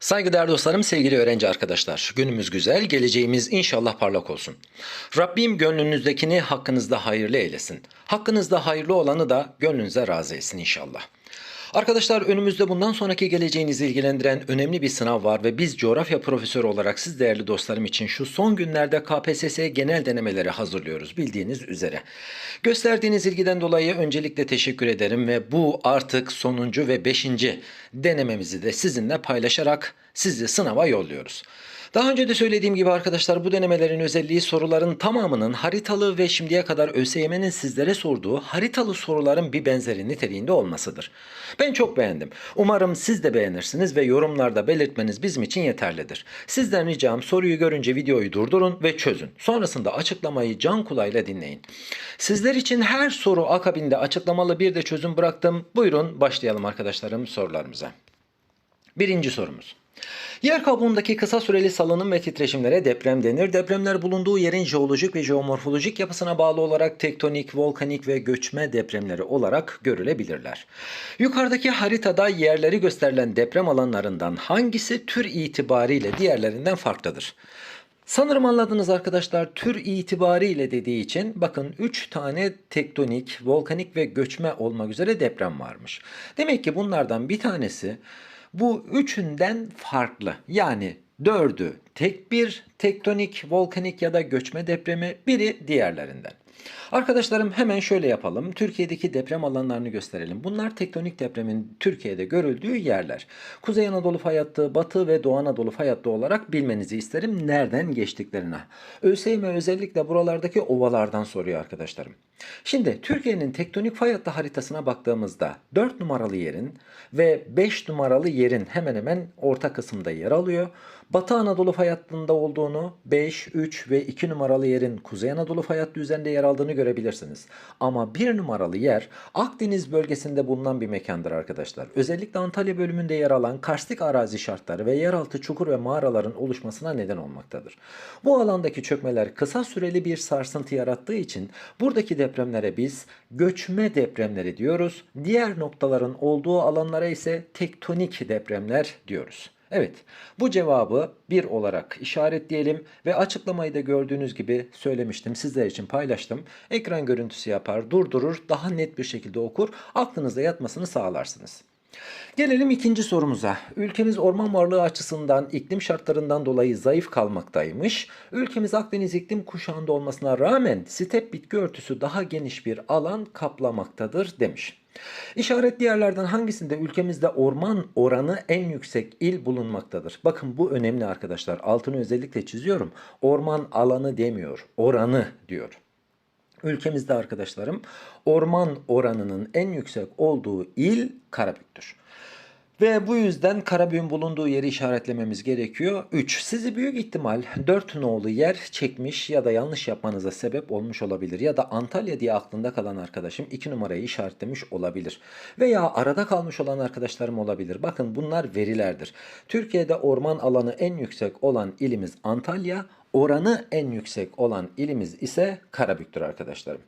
Saygıdeğer dostlarım, sevgili öğrenci arkadaşlar. Günümüz güzel, geleceğimiz inşallah parlak olsun. Rabbim gönlünüzdekini hakkınızda hayırlı eylesin. Hakkınızda hayırlı olanı da gönlünüze razı etsin inşallah. Arkadaşlar önümüzde bundan sonraki geleceğinizi ilgilendiren önemli bir sınav var ve biz coğrafya profesörü olarak siz değerli dostlarım için şu son günlerde KPSS genel denemeleri hazırlıyoruz bildiğiniz üzere. Gösterdiğiniz ilgiden dolayı öncelikle teşekkür ederim ve bu artık sonuncu ve beşinci denememizi de sizinle paylaşarak sizi sınava yolluyoruz. Daha önce de söylediğim gibi arkadaşlar bu denemelerin özelliği soruların tamamının haritalı ve şimdiye kadar ÖSYM'nin sizlere sorduğu haritalı soruların bir benzeri niteliğinde olmasıdır. Ben çok beğendim. Umarım siz de beğenirsiniz ve yorumlarda belirtmeniz bizim için yeterlidir. Sizden ricam soruyu görünce videoyu durdurun ve çözün. Sonrasında açıklamayı can kulağıyla dinleyin. Sizler için her soru akabinde açıklamalı bir de çözüm bıraktım. Buyurun başlayalım arkadaşlarım sorularımıza. Birinci sorumuz. Yer kabuğundaki kısa süreli salınım ve titreşimlere deprem denir. Depremler bulunduğu yerin jeolojik ve jeomorfolojik yapısına bağlı olarak tektonik, volkanik ve göçme depremleri olarak görülebilirler. Yukarıdaki haritada yerleri gösterilen deprem alanlarından hangisi tür itibariyle diğerlerinden farklıdır? Sanırım anladınız arkadaşlar tür itibariyle dediği için bakın 3 tane tektonik, volkanik ve göçme olmak üzere deprem varmış. Demek ki bunlardan bir tanesi bu üçünden farklı. Yani dördü tek bir tektonik, volkanik ya da göçme depremi, biri diğerlerinden. Arkadaşlarım hemen şöyle yapalım. Türkiye'deki deprem alanlarını gösterelim. Bunlar tektonik depremin Türkiye'de görüldüğü yerler. Kuzey Anadolu fay hattı, Batı ve Doğu Anadolu fay hattı olarak bilmenizi isterim nereden geçtiklerine. ÖSYM özellikle buralardaki ovalardan soruyor arkadaşlarım. Şimdi Türkiye'nin tektonik fay hattı haritasına baktığımızda 4 numaralı yerin ve 5 numaralı yerin hemen hemen orta kısımda yer alıyor. Batı Anadolu fay olduğunu 5, 3 ve 2 numaralı yerin Kuzey Anadolu fay hattı üzerinde yer aldığını görebilirsiniz. Ama 1 numaralı yer Akdeniz bölgesinde bulunan bir mekandır arkadaşlar. Özellikle Antalya bölümünde yer alan karstik arazi şartları ve yeraltı çukur ve mağaraların oluşmasına neden olmaktadır. Bu alandaki çökmeler kısa süreli bir sarsıntı yarattığı için buradaki depremlere biz göçme depremleri diyoruz. Diğer noktaların olduğu alanlara ise tektonik depremler diyoruz. Evet, bu cevabı bir olarak işaretleyelim ve açıklamayı da gördüğünüz gibi söylemiştim, sizler için paylaştım. Ekran görüntüsü yapar, durdurur, daha net bir şekilde okur, aklınıza yatmasını sağlarsınız. Gelelim ikinci sorumuza. Ülkemiz orman varlığı açısından iklim şartlarından dolayı zayıf kalmaktaymış. Ülkemiz Akdeniz iklim kuşağında olmasına rağmen step bitki örtüsü daha geniş bir alan kaplamaktadır demiş. İşaretli yerlerden hangisinde ülkemizde orman oranı en yüksek il bulunmaktadır? Bakın bu önemli arkadaşlar. Altını özellikle çiziyorum. Orman alanı demiyor, oranı diyor. Ülkemizde arkadaşlarım orman oranının en yüksek olduğu il Karabük'tür. Ve bu yüzden Karabük'ün bulunduğu yeri işaretlememiz gerekiyor. 3. Sizi büyük ihtimal 4 nolu yer çekmiş ya da yanlış yapmanıza sebep olmuş olabilir. Ya da Antalya diye aklında kalan arkadaşım 2 numarayı işaretlemiş olabilir. Veya arada kalmış olan arkadaşlarım olabilir. Bakın bunlar verilerdir. Türkiye'de orman alanı en yüksek olan ilimiz Antalya. Oranı en yüksek olan ilimiz ise Karabük'tür arkadaşlarım.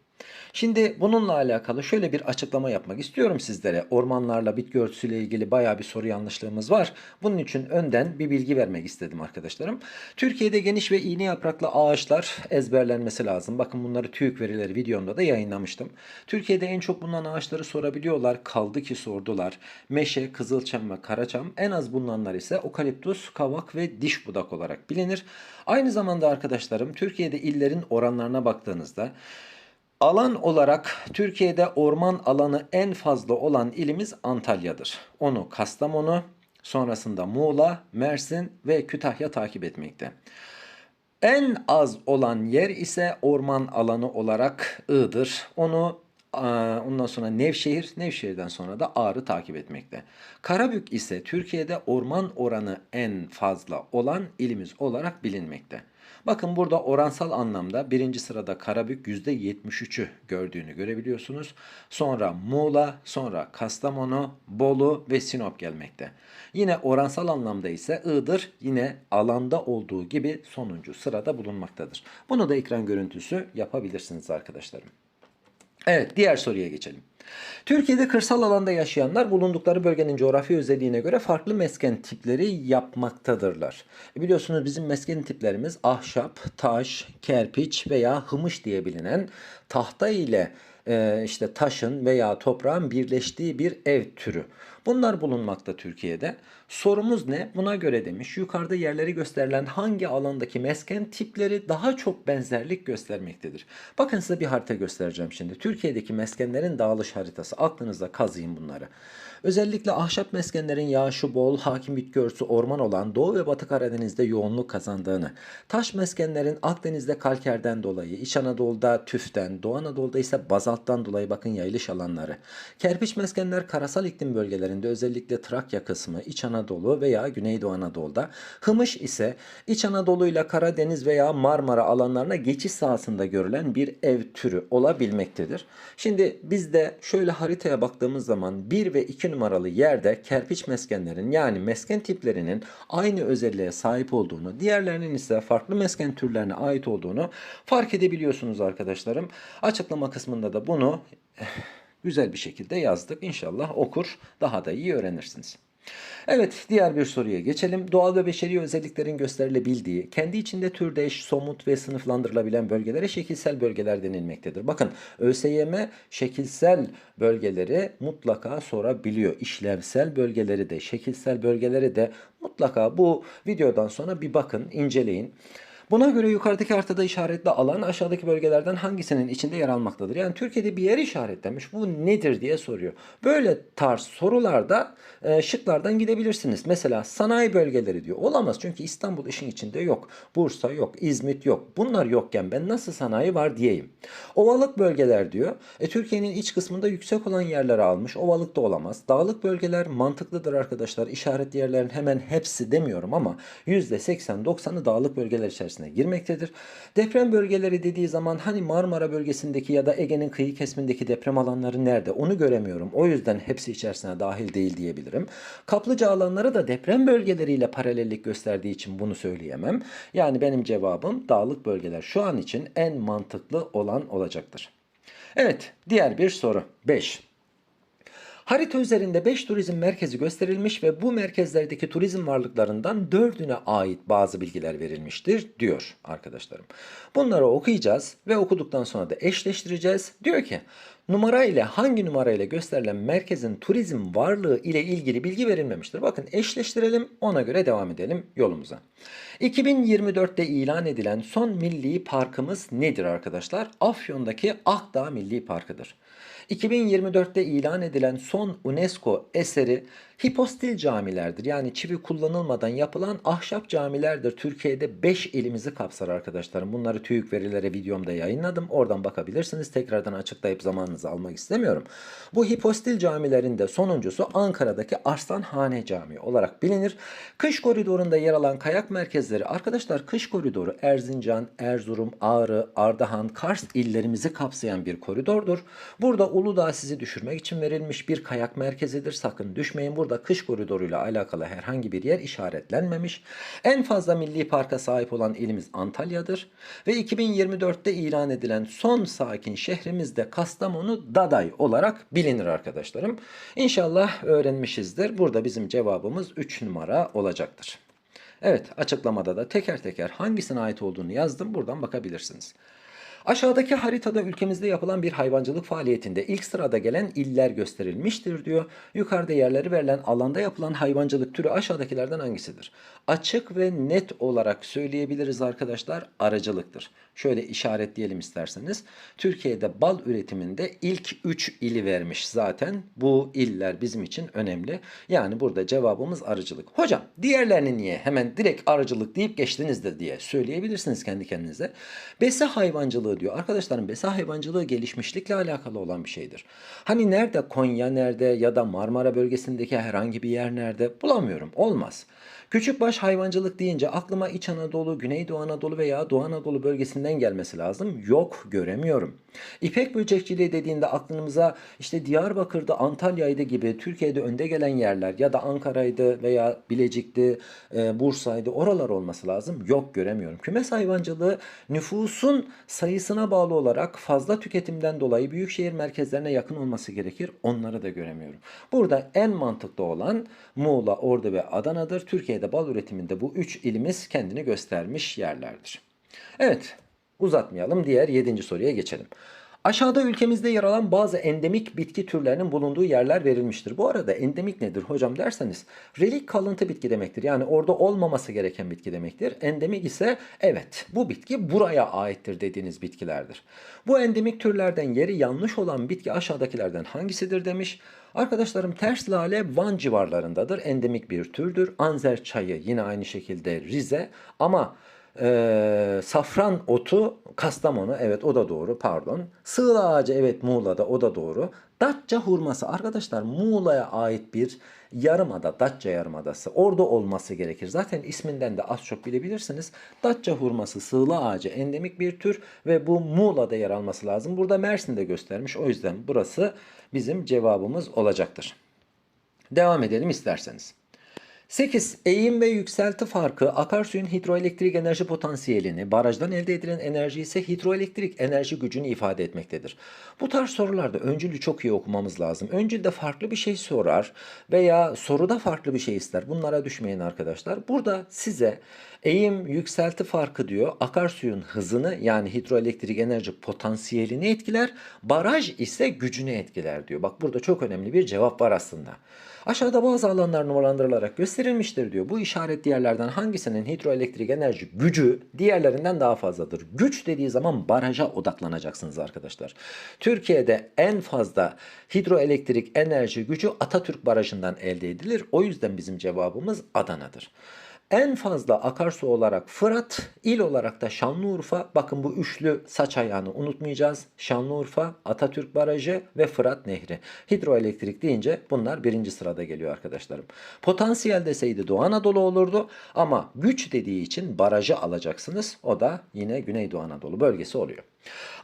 Şimdi bununla alakalı şöyle bir açıklama yapmak istiyorum sizlere. Ormanlarla bitki örtüsüyle ilgili baya bir soru yanlışlığımız var. Bunun için önden bir bilgi vermek istedim arkadaşlarım. Türkiye'de geniş ve iğne yapraklı ağaçlar ezberlenmesi lazım. Bakın bunları TÜİK verileri videomda da yayınlamıştım. Türkiye'de en çok bulunan ağaçları sorabiliyorlar. Kaldı ki sordular. Meşe, kızılçam ve karaçam. En az bulunanlar ise okaliptus, kavak ve diş budak olarak bilinir. Aynı zamanda arkadaşlarım Türkiye'de illerin oranlarına baktığınızda Alan olarak Türkiye'de orman alanı en fazla olan ilimiz Antalya'dır. Onu Kastamonu, sonrasında Muğla, Mersin ve Kütahya takip etmekte. En az olan yer ise orman alanı olarak Iğdır. Onu ondan sonra Nevşehir, Nevşehir'den sonra da Ağrı takip etmekte. Karabük ise Türkiye'de orman oranı en fazla olan ilimiz olarak bilinmekte. Bakın burada oransal anlamda birinci sırada Karabük %73'ü gördüğünü görebiliyorsunuz. Sonra Muğla, sonra Kastamonu, Bolu ve Sinop gelmekte. Yine oransal anlamda ise Iğdır yine alanda olduğu gibi sonuncu sırada bulunmaktadır. Bunu da ekran görüntüsü yapabilirsiniz arkadaşlarım. Evet, diğer soruya geçelim. Türkiye'de kırsal alanda yaşayanlar bulundukları bölgenin coğrafi özelliğine göre farklı mesken tipleri yapmaktadırlar. E Biliyorsunuz bizim mesken tiplerimiz ahşap, taş, kerpiç veya hımış diye bilinen tahta ile e, işte taşın veya toprağın birleştiği bir ev türü. Bunlar bulunmakta Türkiye'de. Sorumuz ne? Buna göre demiş. Yukarıda yerleri gösterilen hangi alandaki mesken tipleri daha çok benzerlik göstermektedir? Bakın size bir harita göstereceğim şimdi. Türkiye'deki meskenlerin dağılış haritası. Aklınızda kazıyın bunları. Özellikle ahşap meskenlerin yağışı bol, hakim bitki örtüsü orman olan Doğu ve Batı Karadeniz'de yoğunluk kazandığını, taş meskenlerin Akdeniz'de kalkerden dolayı, İç Anadolu'da tüften, Doğu Anadolu'da ise bazalttan dolayı bakın yayılış alanları. Kerpiç meskenler karasal iklim bölgelerinde özellikle Trakya kısmı, İç Anadolu veya Güneydoğu Anadolu'da. Hımış ise İç Anadolu ile Karadeniz veya Marmara alanlarına geçiş sahasında görülen bir ev türü olabilmektedir. Şimdi biz de şöyle haritaya baktığımız zaman 1 ve 2 numaralı yerde kerpiç meskenlerin yani mesken tiplerinin aynı özelliğe sahip olduğunu, diğerlerinin ise farklı mesken türlerine ait olduğunu fark edebiliyorsunuz arkadaşlarım. Açıklama kısmında da bunu eh, güzel bir şekilde yazdık. İnşallah okur daha da iyi öğrenirsiniz. Evet, diğer bir soruya geçelim. Doğal ve beşeri özelliklerin gösterilebildiği, kendi içinde türdeş, somut ve sınıflandırılabilen bölgelere şekilsel bölgeler denilmektedir. Bakın, ÖSYM şekilsel bölgeleri mutlaka sorabiliyor. İşlevsel bölgeleri de, şekilsel bölgeleri de mutlaka bu videodan sonra bir bakın, inceleyin. Buna göre yukarıdaki haritada işaretli alan aşağıdaki bölgelerden hangisinin içinde yer almaktadır? Yani Türkiye'de bir yer işaretlemiş. Bu nedir diye soruyor. Böyle tarz sorularda e, şıklardan gidebilirsiniz. Mesela sanayi bölgeleri diyor. Olamaz çünkü İstanbul işin içinde yok. Bursa yok. İzmit yok. Bunlar yokken ben nasıl sanayi var diyeyim. Ovalık bölgeler diyor. E, Türkiye'nin iç kısmında yüksek olan yerleri almış. Ovalık da olamaz. Dağlık bölgeler mantıklıdır arkadaşlar. İşaretli yerlerin hemen hepsi demiyorum ama %80-90'ı dağlık bölgeler içerisinde girmektedir. Deprem bölgeleri dediği zaman hani Marmara bölgesindeki ya da Ege'nin kıyı kesimindeki deprem alanları nerede onu göremiyorum. O yüzden hepsi içerisine dahil değil diyebilirim. Kaplıca alanları da deprem bölgeleriyle paralellik gösterdiği için bunu söyleyemem. Yani benim cevabım dağlık bölgeler şu an için en mantıklı olan olacaktır. Evet, diğer bir soru. 5. Harita üzerinde 5 turizm merkezi gösterilmiş ve bu merkezlerdeki turizm varlıklarından 4'üne ait bazı bilgiler verilmiştir diyor arkadaşlarım. Bunları okuyacağız ve okuduktan sonra da eşleştireceğiz. Diyor ki numara ile hangi numara ile gösterilen merkezin turizm varlığı ile ilgili bilgi verilmemiştir. Bakın eşleştirelim ona göre devam edelim yolumuza. 2024'te ilan edilen son milli parkımız nedir arkadaşlar? Afyon'daki Akdağ Milli Parkı'dır. 2024'te ilan edilen son UNESCO eseri hipostil camilerdir. Yani çivi kullanılmadan yapılan ahşap camilerdir. Türkiye'de 5 ilimizi kapsar arkadaşlarım. Bunları TÜİK verilere videomda yayınladım. Oradan bakabilirsiniz. Tekrardan açıklayıp zamanınızı almak istemiyorum. Bu hipostil camilerin de sonuncusu Ankara'daki Arslanhane Camii olarak bilinir. Kış koridorunda yer alan kayak merkezleri arkadaşlar kış koridoru Erzincan, Erzurum, Ağrı, Ardahan, Kars illerimizi kapsayan bir koridordur. Burada Uludağ sizi düşürmek için verilmiş bir kayak merkezidir. Sakın düşmeyin. Burada kış koridoruyla alakalı herhangi bir yer işaretlenmemiş. En fazla milli parka sahip olan ilimiz Antalya'dır. Ve 2024'te ilan edilen son sakin şehrimiz de Kastamonu Daday olarak bilinir arkadaşlarım. İnşallah öğrenmişizdir. Burada bizim cevabımız 3 numara olacaktır. Evet açıklamada da teker teker hangisine ait olduğunu yazdım. Buradan bakabilirsiniz. Aşağıdaki haritada ülkemizde yapılan bir hayvancılık faaliyetinde ilk sırada gelen iller gösterilmiştir diyor. Yukarıda yerleri verilen alanda yapılan hayvancılık türü aşağıdakilerden hangisidir? Açık ve net olarak söyleyebiliriz arkadaşlar aracılıktır. Şöyle işaretleyelim isterseniz. Türkiye'de bal üretiminde ilk 3 ili vermiş zaten. Bu iller bizim için önemli. Yani burada cevabımız arıcılık. Hocam diğerlerini niye hemen direkt arıcılık deyip geçtiniz de diye söyleyebilirsiniz kendi kendinize. Besi hayvancılığı diyor. Arkadaşlarım besi hayvancılığı gelişmişlikle alakalı olan bir şeydir. Hani nerede Konya nerede ya da Marmara bölgesindeki herhangi bir yer nerede bulamıyorum. Olmaz. Küçükbaş hayvancılık deyince aklıma İç Anadolu, Güneydoğu Anadolu veya Doğu Anadolu bölgesinden gelmesi lazım. Yok göremiyorum. İpek böcekçiliği dediğinde aklımıza işte Diyarbakır'da, Antalya'ydı gibi Türkiye'de önde gelen yerler ya da Ankara'ydı veya Bilecik'ti, e, Bursa'ydı oralar olması lazım. Yok göremiyorum. Kümes hayvancılığı nüfusun sayısı sayısına bağlı olarak fazla tüketimden dolayı büyük şehir merkezlerine yakın olması gerekir. Onları da göremiyorum. Burada en mantıklı olan Muğla, Ordu ve Adana'dır. Türkiye'de bal üretiminde bu üç ilimiz kendini göstermiş yerlerdir. Evet, uzatmayalım. Diğer yedinci soruya geçelim. Aşağıda ülkemizde yer alan bazı endemik bitki türlerinin bulunduğu yerler verilmiştir. Bu arada endemik nedir hocam derseniz relik kalıntı bitki demektir. Yani orada olmaması gereken bitki demektir. Endemik ise evet bu bitki buraya aittir dediğiniz bitkilerdir. Bu endemik türlerden yeri yanlış olan bitki aşağıdakilerden hangisidir demiş. Arkadaşlarım ters lale Van civarlarındadır. Endemik bir türdür. Anzer çayı yine aynı şekilde Rize ama ee, safran otu Kastamonu evet o da doğru pardon. Sığla ağacı evet Muğla'da o da doğru. Datça hurması arkadaşlar Muğla'ya ait bir yarımada Datça yarımadası orada olması gerekir. Zaten isminden de az çok bilebilirsiniz. Datça hurması sığla ağacı endemik bir tür ve bu Muğla'da yer alması lazım. Burada Mersin'de göstermiş o yüzden burası bizim cevabımız olacaktır. Devam edelim isterseniz. 8. Eğim ve yükselti farkı akarsuyun hidroelektrik enerji potansiyelini, barajdan elde edilen enerji ise hidroelektrik enerji gücünü ifade etmektedir. Bu tarz sorularda öncülü çok iyi okumamız lazım. Öncülde farklı bir şey sorar veya soruda farklı bir şey ister. Bunlara düşmeyin arkadaşlar. Burada size eğim yükselti farkı diyor. Akarsuyun hızını yani hidroelektrik enerji potansiyelini etkiler. Baraj ise gücünü etkiler diyor. Bak burada çok önemli bir cevap var aslında. Aşağıda bazı alanlar numaralandırılarak gösterilmiştir diyor. Bu işaret diğerlerden hangisinin hidroelektrik enerji gücü diğerlerinden daha fazladır? Güç dediği zaman baraja odaklanacaksınız arkadaşlar. Türkiye'de en fazla hidroelektrik enerji gücü Atatürk Barajı'ndan elde edilir. O yüzden bizim cevabımız Adana'dır. En fazla akarsu olarak Fırat, il olarak da Şanlıurfa. Bakın bu üçlü saç ayağını unutmayacağız. Şanlıurfa, Atatürk Barajı ve Fırat Nehri. Hidroelektrik deyince bunlar birinci sırada geliyor arkadaşlarım. Potansiyel deseydi Doğu Anadolu olurdu ama güç dediği için barajı alacaksınız. O da yine Güneydoğu Anadolu bölgesi oluyor.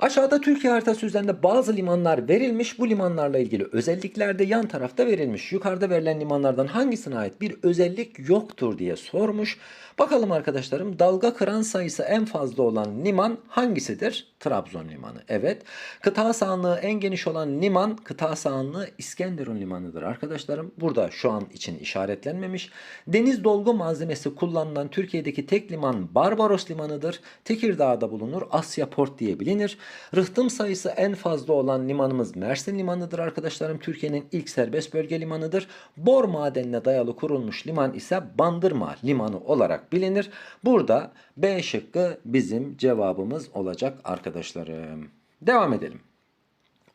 Aşağıda Türkiye haritası üzerinde bazı limanlar verilmiş. Bu limanlarla ilgili özellikler de yan tarafta verilmiş. Yukarıda verilen limanlardan hangisine ait bir özellik yoktur diye sormuş. Bakalım arkadaşlarım dalga kıran sayısı en fazla olan liman hangisidir? Trabzon limanı. Evet. Kıta sahanlığı en geniş olan liman kıta sahanlığı İskenderun limanıdır arkadaşlarım. Burada şu an için işaretlenmemiş. Deniz dolgu malzemesi kullanılan Türkiye'deki tek liman Barbaros limanıdır. Tekirdağ'da bulunur. Asya Port diye bilinir. Rıhtım sayısı en fazla olan limanımız Mersin limanıdır arkadaşlarım. Türkiye'nin ilk serbest bölge limanıdır. Bor madenine dayalı kurulmuş liman ise Bandırma limanı olarak bilinir. Burada B şıkkı bizim cevabımız olacak arkadaşlarım. Devam edelim.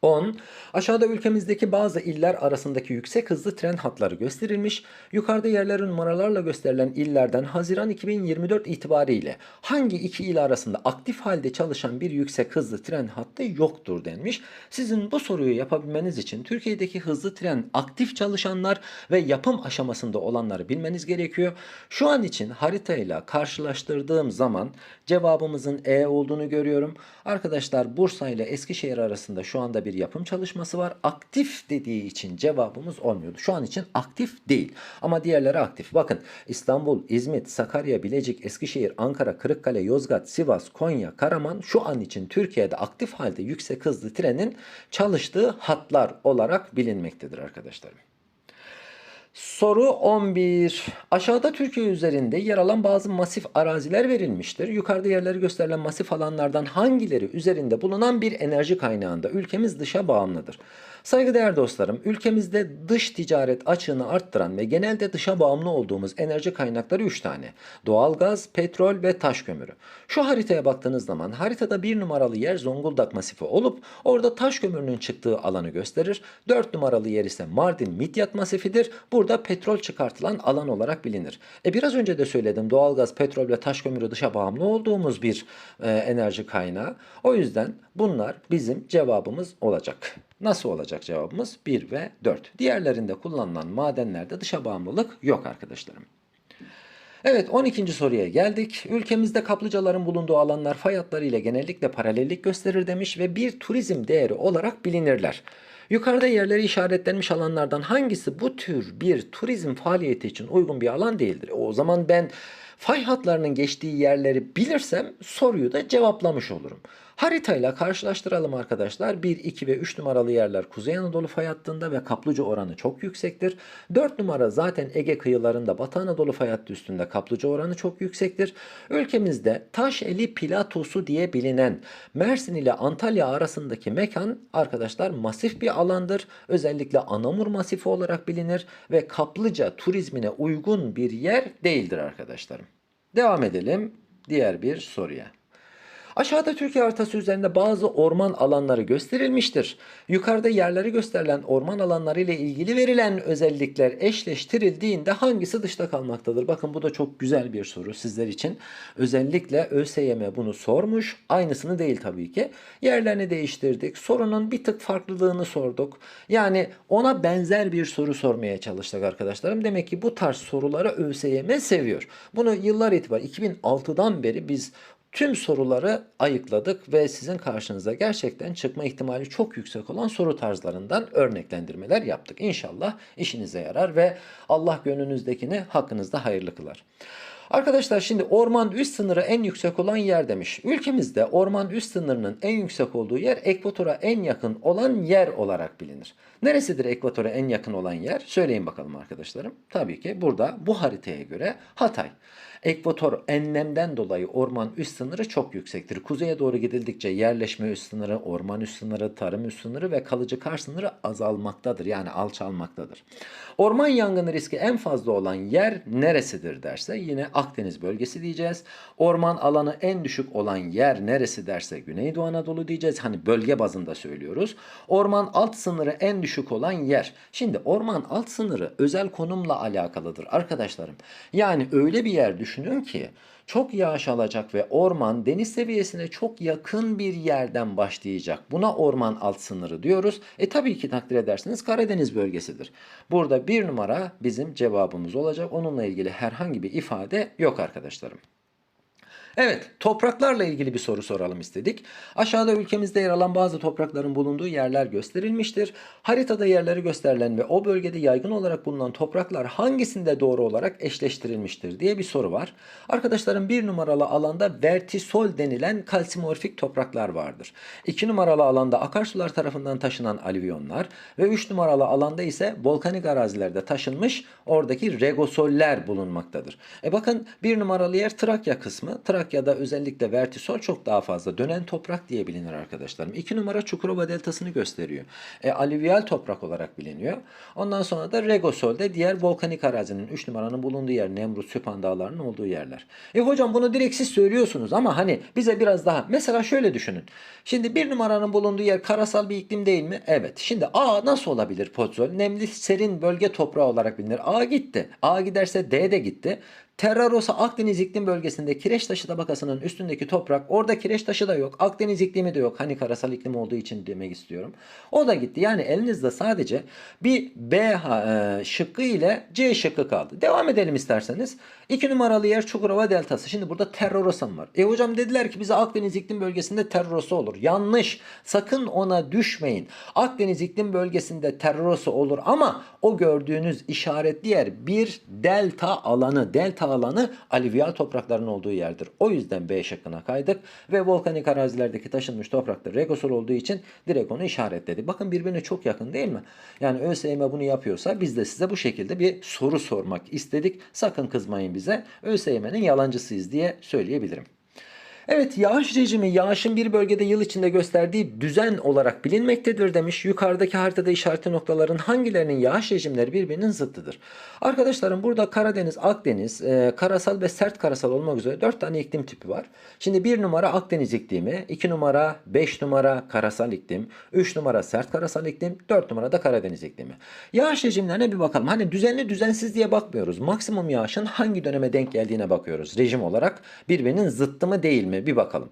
10. Aşağıda ülkemizdeki bazı iller arasındaki yüksek hızlı tren hatları gösterilmiş. Yukarıda yerleri numaralarla gösterilen illerden Haziran 2024 itibariyle hangi iki il arasında aktif halde çalışan bir yüksek hızlı tren hattı yoktur denmiş. Sizin bu soruyu yapabilmeniz için Türkiye'deki hızlı tren aktif çalışanlar ve yapım aşamasında olanları bilmeniz gerekiyor. Şu an için haritayla karşılaştırdığım zaman cevabımızın E olduğunu görüyorum. Arkadaşlar Bursa ile Eskişehir arasında şu anda bir yapım çalışması var. Aktif dediği için cevabımız olmuyordu. Şu an için aktif değil. Ama diğerleri aktif. Bakın İstanbul, İzmit, Sakarya, Bilecik, Eskişehir, Ankara, Kırıkkale, Yozgat, Sivas, Konya, Karaman şu an için Türkiye'de aktif halde yüksek hızlı trenin çalıştığı hatlar olarak bilinmektedir arkadaşlarım. Soru 11. Aşağıda Türkiye üzerinde yer alan bazı masif araziler verilmiştir. Yukarıda yerleri gösterilen masif alanlardan hangileri üzerinde bulunan bir enerji kaynağında ülkemiz dışa bağımlıdır? Saygıdeğer dostlarım, ülkemizde dış ticaret açığını arttıran ve genelde dışa bağımlı olduğumuz enerji kaynakları 3 tane. Doğalgaz, petrol ve taş kömürü. Şu haritaya baktığınız zaman haritada bir numaralı yer Zonguldak masifi olup orada taş kömürünün çıktığı alanı gösterir. 4 numaralı yer ise Mardin Midyat masifidir. Burada petrol çıkartılan alan olarak bilinir. E biraz önce de söyledim doğalgaz, petrol ve taş kömürü dışa bağımlı olduğumuz bir e, enerji kaynağı. O yüzden bunlar bizim cevabımız olacak. Nasıl olacak cevabımız? 1 ve 4. Diğerlerinde kullanılan madenlerde dışa bağımlılık yok arkadaşlarım. Evet 12. soruya geldik. Ülkemizde kaplıcaların bulunduğu alanlar fay ile genellikle paralellik gösterir demiş ve bir turizm değeri olarak bilinirler. Yukarıda yerleri işaretlenmiş alanlardan hangisi bu tür bir turizm faaliyeti için uygun bir alan değildir? O zaman ben Fay hatlarının geçtiği yerleri bilirsem soruyu da cevaplamış olurum. Haritayla karşılaştıralım arkadaşlar. 1, 2 ve 3 numaralı yerler Kuzey Anadolu fay hattında ve kaplıca oranı çok yüksektir. 4 numara zaten Ege kıyılarında Batı Anadolu fay hattı üstünde kaplıca oranı çok yüksektir. Ülkemizde Taşeli Platosu diye bilinen Mersin ile Antalya arasındaki mekan arkadaşlar masif bir alandır. Özellikle Anamur masifi olarak bilinir ve kaplıca turizmine uygun bir yer değildir arkadaşlarım. Devam edelim diğer bir soruya. Aşağıda Türkiye haritası üzerinde bazı orman alanları gösterilmiştir. Yukarıda yerleri gösterilen orman alanları ile ilgili verilen özellikler eşleştirildiğinde hangisi dışta kalmaktadır? Bakın bu da çok güzel bir soru sizler için. Özellikle ÖSYM bunu sormuş. Aynısını değil tabii ki. Yerlerini değiştirdik. Sorunun bir tık farklılığını sorduk. Yani ona benzer bir soru sormaya çalıştık arkadaşlarım. Demek ki bu tarz soruları ÖSYM seviyor. Bunu yıllar itibariyle 2006'dan beri biz Tüm soruları ayıkladık ve sizin karşınıza gerçekten çıkma ihtimali çok yüksek olan soru tarzlarından örneklendirmeler yaptık. İnşallah işinize yarar ve Allah gönlünüzdekini hakkınızda hayırlı kılar. Arkadaşlar şimdi orman üst sınırı en yüksek olan yer demiş. Ülkemizde orman üst sınırının en yüksek olduğu yer ekvatora en yakın olan yer olarak bilinir. Neresidir ekvatora en yakın olan yer? Söyleyin bakalım arkadaşlarım. Tabii ki burada bu haritaya göre Hatay. Ekvator enlemden dolayı orman üst sınırı çok yüksektir. Kuzeye doğru gidildikçe yerleşme üst sınırı, orman üst sınırı, tarım üst sınırı ve kalıcı kar sınırı azalmaktadır. Yani alçalmaktadır. Orman yangını riski en fazla olan yer neresidir derse yine Akdeniz bölgesi diyeceğiz. Orman alanı en düşük olan yer neresi derse Güneydoğu Anadolu diyeceğiz. Hani bölge bazında söylüyoruz. Orman alt sınırı en düşük olan yer. Şimdi orman alt sınırı özel konumla alakalıdır arkadaşlarım. Yani öyle bir yer düşünün ki çok yağış alacak ve orman deniz seviyesine çok yakın bir yerden başlayacak. Buna orman alt sınırı diyoruz. E tabii ki takdir edersiniz Karadeniz bölgesidir. Burada bir numara bizim cevabımız olacak. Onunla ilgili herhangi bir ifade yok arkadaşlarım. Evet, topraklarla ilgili bir soru soralım istedik. Aşağıda ülkemizde yer alan bazı toprakların bulunduğu yerler gösterilmiştir. Haritada yerleri gösterilen ve o bölgede yaygın olarak bulunan topraklar hangisinde doğru olarak eşleştirilmiştir diye bir soru var. Arkadaşlarım bir numaralı alanda vertisol denilen kalsimorfik topraklar vardır. İki numaralı alanda akarsular tarafından taşınan alüvyonlar ve üç numaralı alanda ise volkanik arazilerde taşınmış oradaki regosoller bulunmaktadır. E bakın bir numaralı yer Trakya kısmı. Trakya'da özellikle vertisol çok daha fazla. Dönen toprak diye bilinir arkadaşlarım. İki numara Çukurova deltasını gösteriyor. E, alüvyal toprak olarak biliniyor. Ondan sonra da regosol de diğer volkanik arazinin 3 numaranın bulunduğu yer Nemrut, Süphan dağlarının olduğu yerler. E hocam bunu direkt siz söylüyorsunuz ama hani bize biraz daha mesela şöyle düşünün. Şimdi bir numaranın bulunduğu yer karasal bir iklim değil mi? Evet. Şimdi A nasıl olabilir Podzol? Nemli serin bölge toprağı olarak bilinir. A gitti. A giderse D de gitti. Terrarosa Akdeniz iklim bölgesinde kireç taşı tabakasının üstündeki toprak orada kireç taşı da yok. Akdeniz iklimi de yok. Hani karasal iklim olduğu için demek istiyorum. O da gitti. Yani elinizde sadece bir B e, şıkkı ile C şıkkı kaldı. Devam edelim isterseniz. 2 numaralı yer Çukurova Deltası. Şimdi burada Terrarosa mı var? E hocam dediler ki bize Akdeniz iklim bölgesinde Terrarosa olur. Yanlış. Sakın ona düşmeyin. Akdeniz iklim bölgesinde Terrarosa olur ama o gördüğünüz işaretli yer bir delta alanı. Delta alanı alüvyal toprakların olduğu yerdir. O yüzden B şıkkına kaydık ve volkanik arazilerdeki taşınmış toprakta regosol olduğu için direkt onu işaretledik. Bakın birbirine çok yakın değil mi? Yani ÖSYM bunu yapıyorsa biz de size bu şekilde bir soru sormak istedik. Sakın kızmayın bize. ÖSYM'nin yalancısıyız diye söyleyebilirim. Evet yağış rejimi yağışın bir bölgede yıl içinde gösterdiği düzen olarak bilinmektedir demiş. Yukarıdaki haritada işaretli noktaların hangilerinin yağış rejimleri birbirinin zıttıdır. Arkadaşlarım burada Karadeniz, Akdeniz, e, karasal ve sert karasal olmak üzere 4 tane iklim tipi var. Şimdi 1 numara Akdeniz iklimi, 2 numara 5 numara karasal iklim, 3 numara sert karasal iklim, 4 numara da Karadeniz iklimi. Yağış rejimlerine bir bakalım. Hani düzenli düzensiz diye bakmıyoruz. Maksimum yağışın hangi döneme denk geldiğine bakıyoruz. Rejim olarak birbirinin zıttı mı değil mi? Bir bakalım.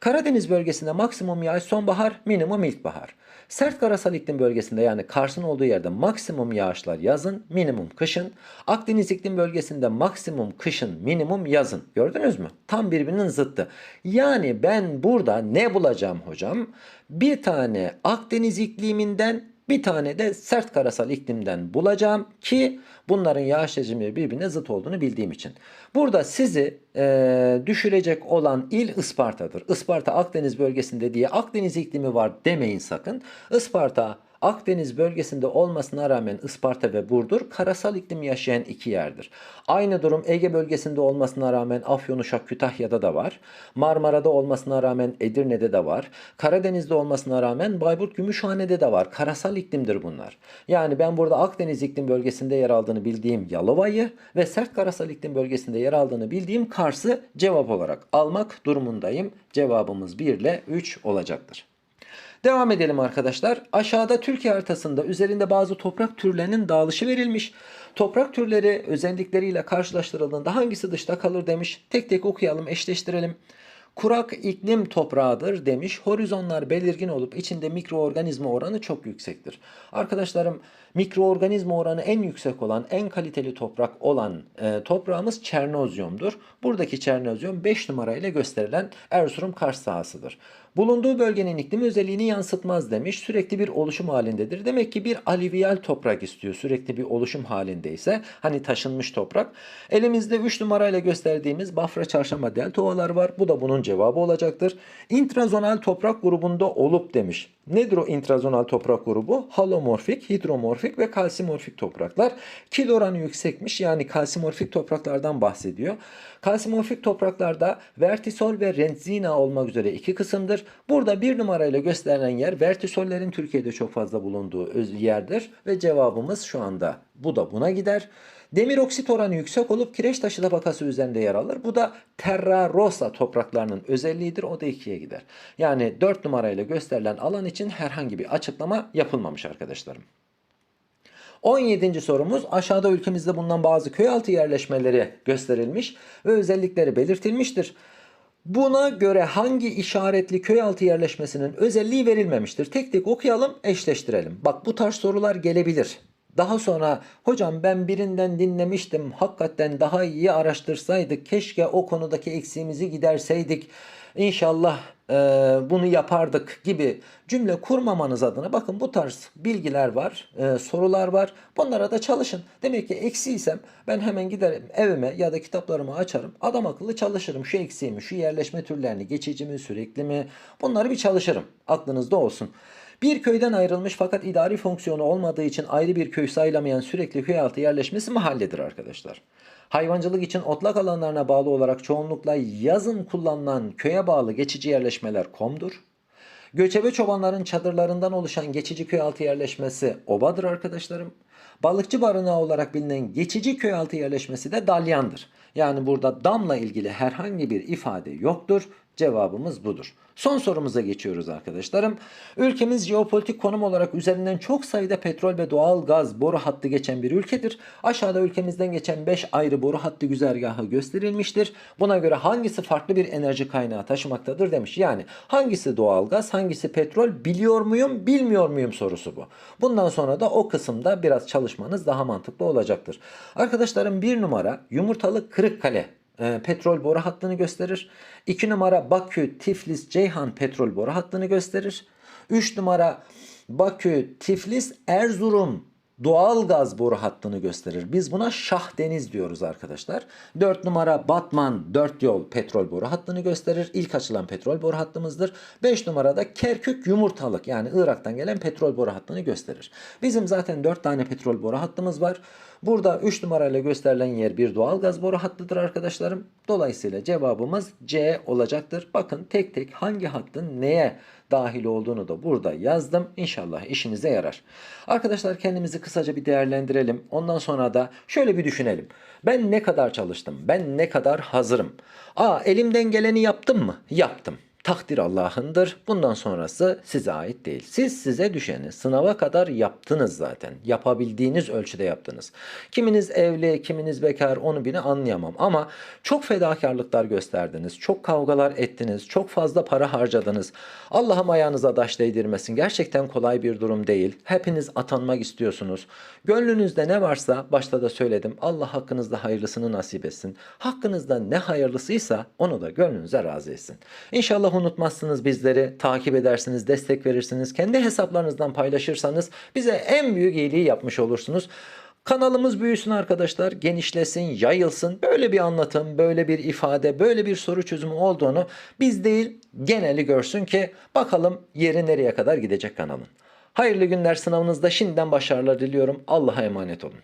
Karadeniz bölgesinde maksimum yağış sonbahar, minimum ilkbahar. Sert karasal iklim bölgesinde yani Kars'ın olduğu yerde maksimum yağışlar yazın, minimum kışın. Akdeniz iklim bölgesinde maksimum kışın, minimum yazın. Gördünüz mü? Tam birbirinin zıttı. Yani ben burada ne bulacağım hocam? Bir tane Akdeniz ikliminden Bir tane de sert karasal iklimden bulacağım ki bunların yağış hacmi birbirine zıt olduğunu bildiğim için. Burada sizi e, düşürecek olan il Isparta'dır. Isparta Akdeniz bölgesinde diye Akdeniz iklimi var demeyin sakın. Isparta Akdeniz bölgesinde olmasına rağmen Isparta ve Burdur karasal iklim yaşayan iki yerdir. Aynı durum Ege bölgesinde olmasına rağmen Afyonuşak Kütahya'da da var. Marmara'da olmasına rağmen Edirne'de de var. Karadeniz'de olmasına rağmen Bayburt Gümüşhane'de de var. Karasal iklimdir bunlar. Yani ben burada Akdeniz iklim bölgesinde yer aldığını bildiğim Yalova'yı ve sert karasal iklim bölgesinde yer aldığını bildiğim Kars'ı cevap olarak almak durumundayım. Cevabımız 1 ile 3 olacaktır. Devam edelim arkadaşlar. Aşağıda Türkiye haritasında üzerinde bazı toprak türlerinin dağılışı verilmiş. Toprak türleri özellikleriyle karşılaştırıldığında hangisi dışta kalır demiş. Tek tek okuyalım, eşleştirelim. Kurak iklim toprağıdır demiş. Horizonlar belirgin olup içinde mikroorganizma oranı çok yüksektir. Arkadaşlarım mikroorganizma oranı en yüksek olan, en kaliteli toprak olan e, toprağımız Çernozyum'dur. Buradaki Çernozyum 5 numarayla gösterilen Erzurum Kars sahasıdır. Bulunduğu bölgenin iklim özelliğini yansıtmaz demiş. Sürekli bir oluşum halindedir. Demek ki bir alüvyal toprak istiyor. Sürekli bir oluşum halindeyse hani taşınmış toprak. Elimizde 3 numarayla gösterdiğimiz Bafra Çarşamba Delta var. Bu da bunun cevabı olacaktır. İntrazonal toprak grubunda olup demiş. Nedir o intrazonal toprak grubu? Halomorfik, hidromorfik ve kalsimorfik topraklar. Kil oranı yüksekmiş yani kalsimorfik topraklardan bahsediyor. Kalsimorfik topraklarda vertisol ve rentzina olmak üzere iki kısımdır. Burada bir numarayla gösterilen yer vertisollerin Türkiye'de çok fazla bulunduğu yerdir. Ve cevabımız şu anda bu da buna gider. Demir oksit oranı yüksek olup kireç taşı tabakası üzerinde yer alır. Bu da terra rosa topraklarının özelliğidir. O da ikiye gider. Yani 4 numarayla gösterilen alan için herhangi bir açıklama yapılmamış arkadaşlarım. 17. sorumuz aşağıda ülkemizde bulunan bazı köy altı yerleşmeleri gösterilmiş ve özellikleri belirtilmiştir. Buna göre hangi işaretli köy altı yerleşmesinin özelliği verilmemiştir? Tek tek okuyalım, eşleştirelim. Bak bu tarz sorular gelebilir. Daha sonra hocam ben birinden dinlemiştim. Hakikaten daha iyi araştırsaydık. Keşke o konudaki eksiğimizi giderseydik. İnşallah e, bunu yapardık gibi cümle kurmamanız adına bakın bu tarz bilgiler var, e, sorular var. Bunlara da çalışın. Demek ki eksiysem ben hemen giderim evime ya da kitaplarımı açarım. Adam akıllı çalışırım. Şu eksiğimi, şu yerleşme türlerini, geçici mi, sürekli mi bunları bir çalışırım. Aklınızda olsun. Bir köyden ayrılmış fakat idari fonksiyonu olmadığı için ayrı bir köy sayılamayan sürekli köy altı yerleşmesi mahalledir arkadaşlar. Hayvancılık için otlak alanlarına bağlı olarak çoğunlukla yazın kullanılan köye bağlı geçici yerleşmeler komdur. Göçebe çobanların çadırlarından oluşan geçici köy altı yerleşmesi obadır arkadaşlarım. Balıkçı barınağı olarak bilinen geçici köy altı yerleşmesi de dalyandır. Yani burada damla ilgili herhangi bir ifade yoktur. Cevabımız budur. Son sorumuza geçiyoruz arkadaşlarım. Ülkemiz jeopolitik konum olarak üzerinden çok sayıda petrol ve doğal gaz boru hattı geçen bir ülkedir. Aşağıda ülkemizden geçen 5 ayrı boru hattı güzergahı gösterilmiştir. Buna göre hangisi farklı bir enerji kaynağı taşımaktadır demiş. Yani hangisi doğal gaz, hangisi petrol biliyor muyum, bilmiyor muyum sorusu bu. Bundan sonra da o kısımda biraz çalışmanız daha mantıklı olacaktır. Arkadaşlarım bir numara yumurtalı Kırıkkale e, petrol boru hattını gösterir. 2 numara Bakü, Tiflis, Ceyhan petrol boru hattını gösterir. 3 numara Bakü, Tiflis, Erzurum doğal gaz boru hattını gösterir. Biz buna Şah Deniz diyoruz arkadaşlar. 4 numara Batman 4 yol petrol boru hattını gösterir. İlk açılan petrol boru hattımızdır. 5 numarada Kerkük Yumurtalık yani Irak'tan gelen petrol boru hattını gösterir. Bizim zaten 4 tane petrol boru hattımız var. Burada 3 numarayla gösterilen yer bir doğal gaz boru hattıdır arkadaşlarım. Dolayısıyla cevabımız C olacaktır. Bakın tek tek hangi hattın neye dahil olduğunu da burada yazdım. İnşallah işinize yarar. Arkadaşlar kendimizi kısaca bir değerlendirelim. Ondan sonra da şöyle bir düşünelim. Ben ne kadar çalıştım? Ben ne kadar hazırım? Aa elimden geleni yaptım mı? Yaptım. Takdir Allah'ındır. Bundan sonrası size ait değil. Siz size düşeni sınava kadar yaptınız zaten. Yapabildiğiniz ölçüde yaptınız. Kiminiz evli, kiminiz bekar onu bile anlayamam. Ama çok fedakarlıklar gösterdiniz. Çok kavgalar ettiniz. Çok fazla para harcadınız. Allah'ım ayağınıza taş değdirmesin. Gerçekten kolay bir durum değil. Hepiniz atanmak istiyorsunuz. Gönlünüzde ne varsa başta da söyledim. Allah hakkınızda hayırlısını nasip etsin. Hakkınızda ne hayırlısıysa onu da gönlünüze razı etsin. İnşallah İnşallah unutmazsınız bizleri. Takip edersiniz, destek verirsiniz. Kendi hesaplarınızdan paylaşırsanız bize en büyük iyiliği yapmış olursunuz. Kanalımız büyüsün arkadaşlar, genişlesin, yayılsın. Böyle bir anlatım, böyle bir ifade, böyle bir soru çözümü olduğunu biz değil geneli görsün ki bakalım yeri nereye kadar gidecek kanalın. Hayırlı günler sınavınızda şimdiden başarılar diliyorum. Allah'a emanet olun.